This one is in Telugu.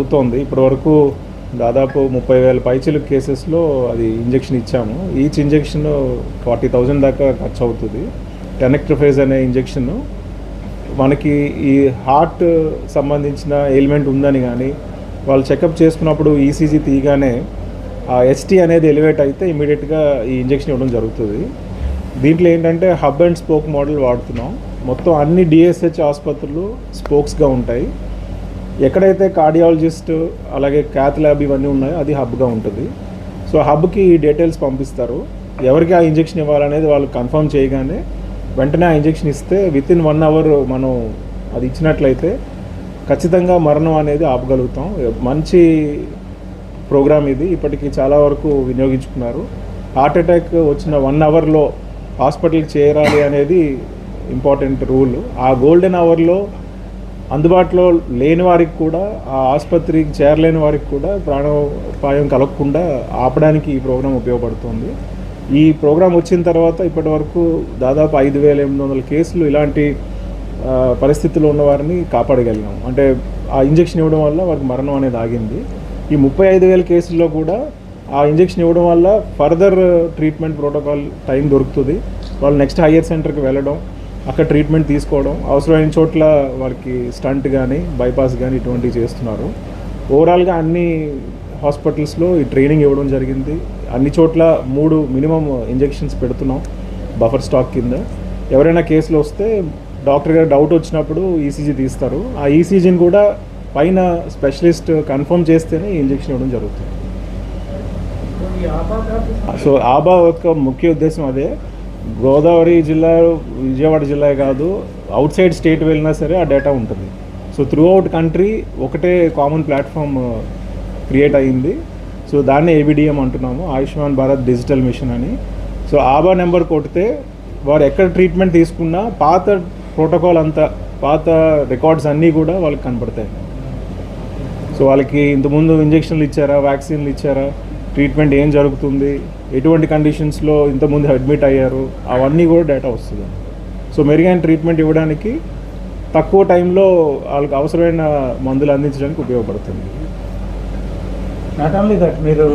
అవుతోంది ఇప్పటి వరకు దాదాపు ముప్పై వేల పైచిలు కేసెస్లో అది ఇంజెక్షన్ ఇచ్చాము. ఈచ్ ఇంజెక్షన్ ఫార్టీ థౌజండ్ దాకా ఖర్చు అవుతుంది టెనెక్ట్రఫేజ్ అనే ఇంజెక్షన్ మనకి ఈ హార్ట్ సంబంధించిన ఎలిమెంట్ ఉందని కానీ వాళ్ళు చెకప్ చేసుకున్నప్పుడు ఈసీజీ తీయగానే ఆ ఎస్టీ అనేది ఎలివేట్ అయితే ఇమీడియట్గా ఈ ఇంజెక్షన్ ఇవ్వడం జరుగుతుంది. దీంట్లో ఏంటంటే హబ్ అండ్ స్పోక్ మోడల్ వాడుతున్నాం. మొత్తం అన్ని డిఎస్హెచ్ ఆసుపత్రులు స్పోక్స్గా ఉంటాయి. ఎక్కడైతే కార్డియాలజిస్ట్ అలాగే క్యాత్ ల్యాబ్ ఇవన్నీ ఉన్నాయో అది హబ్గా ఉంటుంది. సో హబ్కి ఈ డీటెయిల్స్ పంపిస్తారు. ఎవరికి ఆ ఇంజెక్షన్ ఇవ్వాలనేది వాళ్ళు కన్ఫర్మ్ చేయగానే వెంటనే ఆ ఇంజెక్షన్ ఇస్తే విత్ ఇన్ వన్ అవర్ మనం అది ఇచ్చినట్లయితే ఖచ్చితంగా మరణం అనేది ఆపగలుగుతాం. మంచి ప్రోగ్రామ్ ఇది. ఇప్పటికి చాలా వరకు వినియోగించుకున్నారు. హార్ట్ అటాక్ వచ్చిన వన్ అవర్లో హాస్పిటల్కి చేరాలి అనేది ఇంపార్టెంట్ రూల్. ఆ గోల్డెన్ అవర్లో అందుబాటులో లేని వారికి కూడా ఆ ఆసుపత్రికి చేరలేని వారికి కూడా ప్రాణోపాయం కలగకుండా ఆపడానికి ఈ ప్రోగ్రాం ఉపయోగపడుతుంది. ఈ ప్రోగ్రాం వచ్చిన తర్వాత ఇప్పటి వరకు దాదాపు ఐదు వేల ఎనిమిది వందల కేసులు ఇలాంటి పరిస్థితుల్లో ఉన్న వారిని కాపాడగలిగాం. అంటే ఆ ఇంజెక్షన్ ఇవ్వడం వల్ల వారికి మరణం అనేది ఆగింది. ఈ ముప్పై ఐదు వేల కేసుల్లో కూడా ఆ ఇంజెక్షన్ ఇవ్వడం వల్ల ఫర్దర్ ట్రీట్మెంట్ ప్రోటోకాల్ టైం దొరుకుతుంది. వాళ్ళు నెక్స్ట్ హయ్యర్ సెంటర్కి వెళ్ళడం అక్కడ ట్రీట్మెంట్ తీసుకోవడం. అవసరమైన చోట్ల వారికి స్టంట్ కానీ బైపాస్ కానీ ఇటువంటివి చేస్తున్నారు. ఓవరాల్గా అన్ని హాస్పిటల్స్లో ఈ ట్రైనింగ్ ఇవ్వడం జరిగింది. అన్ని చోట్ల మూడు మినిమం ఇంజెక్షన్స్ పెడుతున్నాం బఫర్ స్టాక్ కింద. ఎవరైనా కేసులు వస్తే డాక్టర్ గారు డౌట్ వచ్చినప్పుడు ఈసీజీ తీస్తారు. ఆ ఈసీజీని కూడా పైన స్పెషలిస్ట్ కన్ఫర్మ్ చేస్తేనే ఇంజెక్షన్ ఇవ్వడం జరుగుతుంది. సో ఆబా యొక్క ముఖ్య ఉద్దేశం అదే. గోదావరి జిల్లా విజయవాడ జిల్లా కాదు అవుట్ సైడ్ స్టేట్ వెళ్ళినా సరే ఆ డేటా ఉంటుంది. సో త్రూ అవుట్ కంట్రీ ఒకటే కామన్ ప్లాట్ఫామ్ క్రియేట్ అయ్యింది సో దాన్ని ఏబిడిఎం అంటున్నాము ఆయుష్మాన్ భారత్ డిజిటల్ మిషన్ అని. సో ఆబా నెంబర్ కొడితే వారు ఎక్కడ ట్రీట్మెంట్ తీసుకున్నా పాత ప్రోటోకాల్ అంతా పాత రికార్డ్స్ అన్నీ కూడా వాళ్ళకి కనపడతాయి. సో వాళ్ళకి ఇంతకుముందు ఇంజెక్షన్లు ఇచ్చారా వ్యాక్సిన్లు ఇచ్చారా? ట్రీట్మెంట్ ఏం జరుగుతుంది ఎటువంటి కండిషన్స్లో ఇంతకుముందు అడ్మిట్ అయ్యారు అవన్నీ కూడా డేటా వస్తుంది. సో మెరుగైన ట్రీట్మెంట్ ఇవ్వడానికి తక్కువ టైంలో వాళ్ళకి అవసరమైన మందులు అందించడానికి ఉపయోగపడుతుంది. నాట్ ఓన్లీ దట్ మీరు